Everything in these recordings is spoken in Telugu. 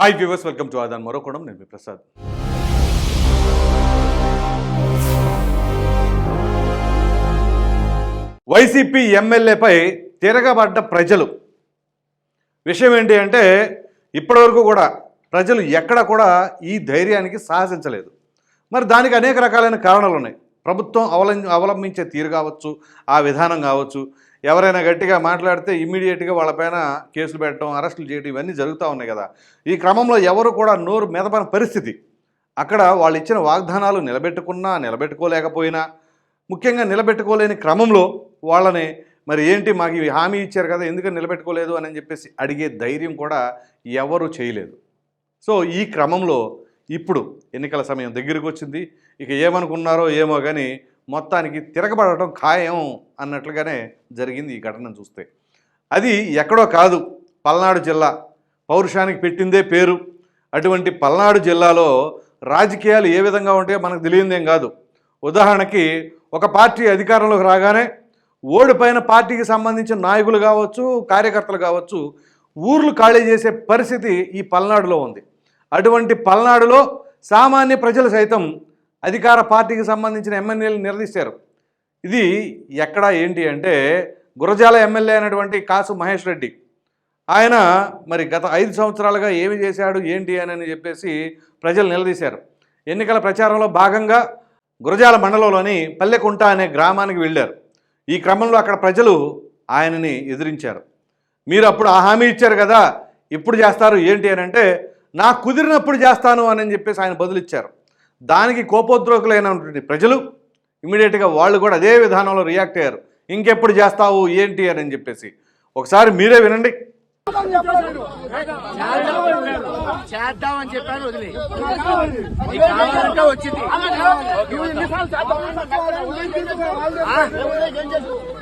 హాయ్ వ్యూవర్స్ వెల్కమ్ టు ఆదాన్ మరొకడం నేను మీ ప్రసాద్ వైసీపీ ఎమ్మెల్యేపై తిరగబడ్డ ప్రజలు. విషయం ఏంటి అంటే ఇప్పటివరకు కూడా ప్రజలు ఎక్కడ కూడా ఈ ధైర్యానికి సాహసించలేదు. మరి దానికి అనేక రకాలైన కారణాలు ఉన్నాయి ప్రభుత్వం అవలం అవలంబించే తీరు కావచ్చు ఆ విధానం కావచ్చు ఎవరైనా గట్టిగా మాట్లాడితే ఇమ్మీడియట్గా వాళ్ళపైన కేసులు పెట్టడం అరెస్టులు చేయడం ఇవన్నీ జరుగుతూ ఉన్నాయి కదా. ఈ క్రమంలో ఎవరు కూడా నోరు మెదపని పరిస్థితి. అక్కడ వాళ్ళు ఇచ్చిన వాగ్దానాలు నిలబెట్టుకున్నా నిలబెట్టుకోలేకపోయినా ముఖ్యంగా నిలబెట్టుకోలేని క్రమంలో వాళ్ళని మరి ఏంటి మాకు ఇవి హామీ ఇచ్చారు కదా ఎందుకని నిలబెట్టుకోలేదు అని చెప్పేసి అడిగే ధైర్యం కూడా ఎవరు చేయలేదు. సో ఈ క్రమంలో ఇప్పుడు ఎన్నికల సమయం దగ్గరికి వచ్చింది. ఇక ఏమనుకున్నారో ఏమో కానీ మొత్తానికి తిరగబడటం ఖాయం అన్నట్లుగానే జరిగింది ఈ ఘటనను చూస్తే. అది ఎక్కడో కాదు పల్నాడు జిల్లా. పౌరుషానికి పెట్టిందే పేరు. అటువంటి పల్నాడు జిల్లాలో రాజకీయాలు ఏ విధంగా ఉంటాయో మనకు తెలియదేం కాదు. ఉదాహరణకి ఒక పార్టీ అధికారంలోకి రాగానే ఓడిపోయిన పార్టీకి సంబంధించిన నాయకులు కావచ్చు కార్యకర్తలు కావచ్చు ఊర్లు ఖాళీ చేసే పరిస్థితి ఈ పల్నాడులో ఉంది. అటువంటి పల్నాడులో సామాన్య ప్రజలు సైతం అధికార పార్టీకి సంబంధించిన ఎమ్మెల్యేలు నిలదీశారు. ఇది ఎక్కడ ఏంటి అంటే గురజాల ఎమ్మెల్యే అయినటువంటి కాసు మహేష్ రెడ్డి. ఆయన మరి గత ఐదు సంవత్సరాలుగా ఏమి చేశాడు ఏంటి అని చెప్పేసి ప్రజలు నిలదీశారు. ఎన్నికల ప్రచారంలో భాగంగా గురజాల మండలంలోని పల్లెకుంట అనే గ్రామానికి వెళ్ళారు. ఈ క్రమంలో అక్కడ ప్రజలు ఆయనని ఎదిరించారు. మీరు అప్పుడు ఆ హామీ ఇచ్చారు కదా ఇప్పుడు చేస్తారు ఏంటి అని అంటే నాకు కుదిరినప్పుడు చేస్తాను అని చెప్పేసి ఆయన బదులిచ్చారు. దానికి కోపోద్రోకులైనటువంటి ప్రజలు ఇమీడియట్గా వాళ్ళు కూడా అదే విధానంలో రియాక్ట్ అయ్యారు. ఇంకెప్పుడు చేస్తావు? ఏంటి? అని చెప్పేసి. ఒకసారి మీరే వినండి. చేద్దామని చెప్పాను వదిలే. కావాలంటే వచ్చింది?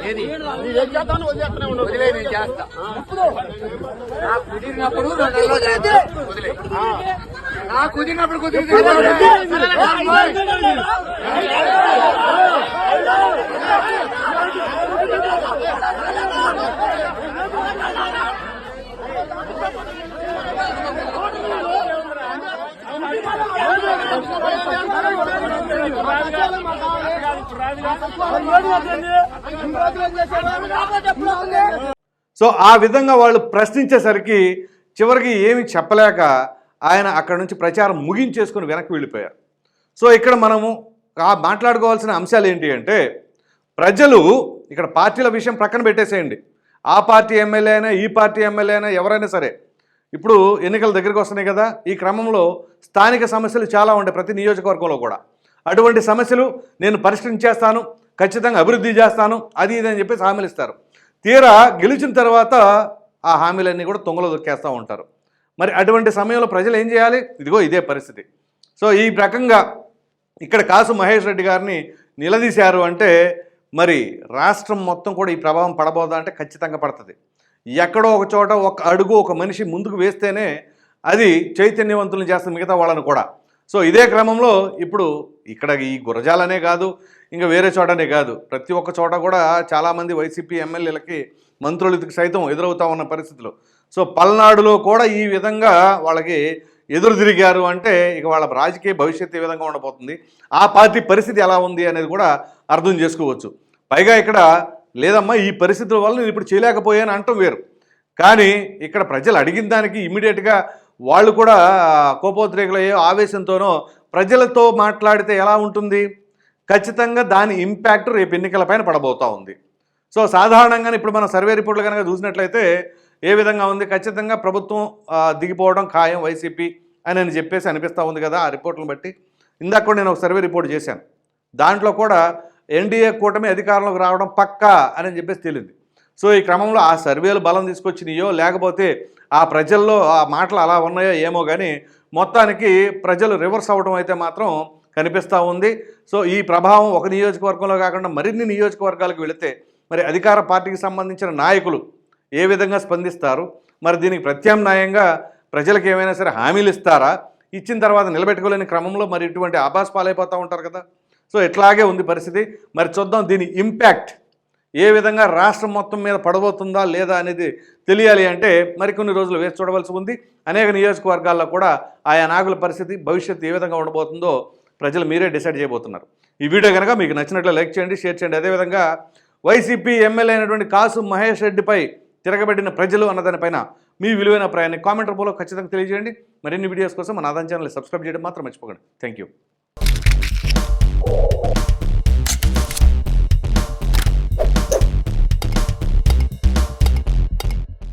ఏది? వదిలే నేను చేస్తా. నాకు కుదిరినప్పుడు వదిలే. నాకు కుదిరినప్పుడు కుదిరి సో ఆ విధంగా వాళ్ళు ప్రశ్నించేసరికి చివరికి ఏమి చెప్పలేక ఆయన అక్కడ నుంచి ప్రచారం ముగించేసుకుని వెనక్కి వెళ్ళిపోయారు. సో ఇక్కడ మనము ఆ మాట్లాడుకోవాల్సిన అంశాలు ఏంటి అంటే ప్రజలు ఇక్కడ పార్టీల విషయం ప్రక్కన పెట్టేసేయండి. ఆ పార్టీ ఎమ్మెల్యే అయినా ఈ పార్టీ ఎమ్మెల్యే అయినా ఎవరైనా సరే. ఇప్పుడు ఎన్నికల దగ్గరికి వస్తున్నాయి కదా ఈ క్రమంలో స్థానిక సమస్యలు చాలా ఉంటాయి ప్రతి నియోజకవర్గంలో కూడా. అటువంటి సమస్యలు నేను పరిష్కరించేస్తాను ఖచ్చితంగా అభివృద్ధి చేస్తాను అది ఇది అని చెప్పేసి హామీలు ఇస్తారు. తీరా గెలిచిన తర్వాత ఆ హామీలన్నీ కూడా తొంగలో దొక్కేస్తూ ఉంటారు. మరి అటువంటి సమయంలో ప్రజలు ఏం చేయాలి? ఇదిగో ఇదే పరిస్థితి. సో ఈ రకంగా ఇక్కడ కాసు మహేష్ రెడ్డి గారిని నిలదీశారు అంటే మరి రాష్ట్రం మొత్తం కూడా ఈ ప్రభావం పడబోదా అంటే ఖచ్చితంగా పడుతుంది. ఎక్కడో ఒక చోట ఒక అడుగు ఒక మనిషి ముందుకు వేస్తేనే అది చైతన్యవంతులను చేస్తుంది మిగతా వాళ్ళని కూడా. సో ఇదే క్రమంలో ఇప్పుడు ఇక్కడ ఈ గురజాలనే కాదు ఇంకా వేరే చోటనే కాదు. ప్రతి ఒక్క చోట కూడా చాలామంది వైసీపీ ఎమ్మెల్యేలకి మంత్రులకి సైతం ఎదురవుతా ఉన్న పరిస్థితులు. సో పల్నాడులో కూడా ఈ విధంగా వాళ్ళకి ఎదురు తిరిగారు అంటే ఇక వాళ్ళ రాజకీయ భవిష్యత్తు ఏ విధంగా ఉండబోతుంది. ఆ పార్టీ పరిస్థితి ఎలా ఉంది అనేది కూడా అర్థం చేసుకోవచ్చు. పైగా ఇక్కడ లేదమ్మా ఈ పరిస్థితుల వల్ల నేను ఇప్పుడు చేయలేకపోయాను అంటాం వేరు. కానీ ఇక్కడ ప్రజలు అడిగిన దానికి ఇమీడియట్గా వాళ్ళు కూడా కోపోద్రేకులయ్యో ఆవేశంతోనో ప్రజలతో మాట్లాడితే ఎలా ఉంటుంది? ఖచ్చితంగా దాని ఇంపాక్ట్ రేపు ఎన్నికలపైన పడబోతూ ఉంది. సో సాధారణంగానే ఇప్పుడు మనం సర్వే రిపోర్ట్లు కనుక చూసినట్లయితే ఏ విధంగా ఉంది? ఖచ్చితంగా ప్రభుత్వం దిగిపోవడం ఖాయం వైసీపీ అని అని చెప్పేసి అనిపిస్తూ ఉంది కదా ఆ రిపోర్ట్లను బట్టి. ఇందాక కూడా నేను ఒక సర్వే రిపోర్ట్ చేశాను. దాంట్లో కూడా ఎన్డీఏ కూటమి అధికారంలోకి రావడం పక్కా అని చెప్పేసి తేలింది. సో ఈ క్రమంలో ఆ సర్వేలు బలం తీసుకొచ్చినాయో లేకపోతే ఆ ప్రజల్లో ఆ మాటలు అలా ఉన్నాయో ఏమో కానీ మొత్తానికి ప్రజలు రివర్స్ అవ్వడం అయితే మాత్రం కనిపిస్తూ ఉంది. సో ఈ ప్రభావం ఒక నియోజకవర్గంలో కాకుండా మరిన్ని నియోజకవర్గాలకు వెళితే మరి అధికార పార్టీకి సంబంధించిన నాయకులు ఏ విధంగా స్పందిస్తారు? మరి దీనికి ప్రత్యామ్నాయంగా ప్రజలకు ఏమైనా సరే హామీలు ఇస్తారా? ఇచ్చిన తర్వాత నిలబెట్టుకోలేని క్రమంలో మరి ఇటువంటి ఆభాస్ పాలైపోతూ ఉంటారు కదా. సో ఇట్లాగే ఉంది పరిస్థితి. మరి చూద్దాం దీని ఇంపాక్ట్ ఏ విధంగా రాష్ట్రం మొత్తం మీద పడబోతుందా లేదా అనేది తెలియాలి అంటే మరికొన్ని రోజులు వేచి చూడవలసి ఉంది. అనేక నియోజకవర్గాల్లో కూడా ఆయా నాగుల పరిస్థితి భవిష్యత్తు ఏ విధంగా ఉండబోతుందో ప్రజలు మీరే డిసైడ్ చేయబోతున్నారు. ఈ వీడియో కనుక మీకు నచ్చినట్లు లైక్ చేయండి షేర్ చేయండి. అదేవిధంగా వైసీపీ ఎమ్మెల్యే అయినటువంటి కాసు మహేష్ రెడ్డిపై తిరగబెట్టిన ప్రజలు అన్నదానిపైన మీ విలువైన అభిప్రాయాన్ని కామెంట్ రూపంలో ఖచ్చితంగా తెలియజేయండి. మరిన్ని వీడియోస్ కోసం మన ఆదాయం ఛానల్ సబ్స్క్రైబ్ చేయడం మాత్రం మర్చిపోకండి. Thank you